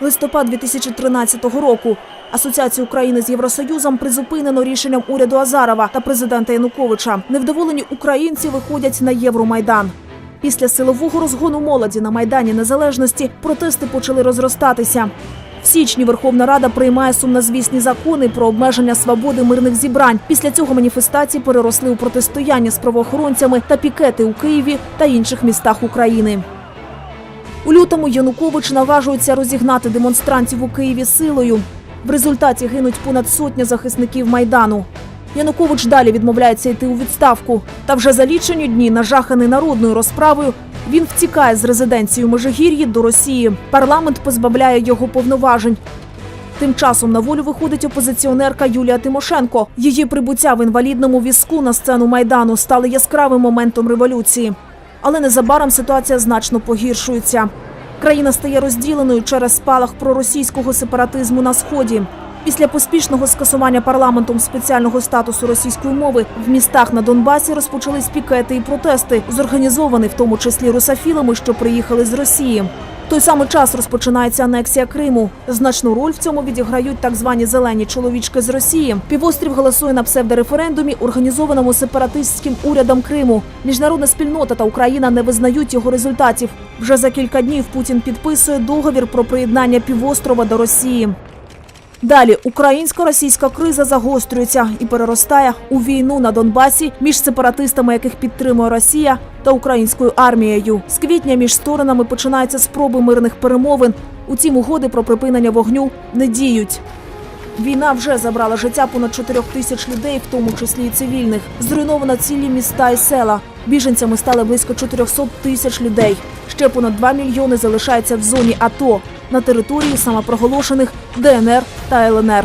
Листопад 2013 року. Асоціацію України з Євросоюзом призупинено рішенням уряду Азарова та президента Януковича. Невдоволені українці виходять на Євромайдан. Після силового розгону молоді на майдані незалежності протести почали розростатися. В січні Верховна Рада приймає сумнозвісні закони про обмеження свободи мирних зібрань. Після цього маніфестації переросли у протистояння з правоохоронцями та пікети у Києві та інших містах України. У лютому Янукович наважується розігнати демонстрантів у Києві силою. В результаті гинуть понад сотня захисників майдану. Янукович далі відмовляється йти у відставку. Та вже за лічені дні, нажаханий народною розправою, він втікає з резиденції Межигір'ї до Росії. Парламент позбавляє його повноважень. Тим часом на волю виходить опозиціонерка Юлія Тимошенко. Її прибуття в інвалідному візку на сцену майдану стали яскравим моментом революції. Але незабаром ситуація значно погіршується. Країна стає розділеною через спалах проросійського сепаратизму на сході. Після поспішного скасування парламентом спеціального статусу російської мови в містах на Донбасі розпочались пікети і протести, зорганізовані в тому числі русофілами, що приїхали з Росії. Той самий час розпочинається анексія Криму. Значну роль в цьому відіграють так звані зелені чоловічки з Росії. Півострів голосує на псевдореферендумі, організованому сепаратистським урядом Криму. Міжнародна спільнота та Україна не визнають його результатів. Вже за кілька днів Путін підписує договір про приєднання півострова до Росії. Далі українсько-російська криза загострюється і переростає у війну на Донбасі між сепаратистами, яких підтримує Росія, та українською армією. З квітня між сторонами починаються спроби мирних перемовин. Утім, угоди про припинення вогню не діють. Війна вже забрала життя понад 4 тисяч людей, в тому числі і цивільних. Зруйновано цілі міста і села. Біженцями стали близько 400 тисяч людей. Ще понад 2 мільйони залишаються в зоні АТО на території самопроголошених ДНР та ЛНР.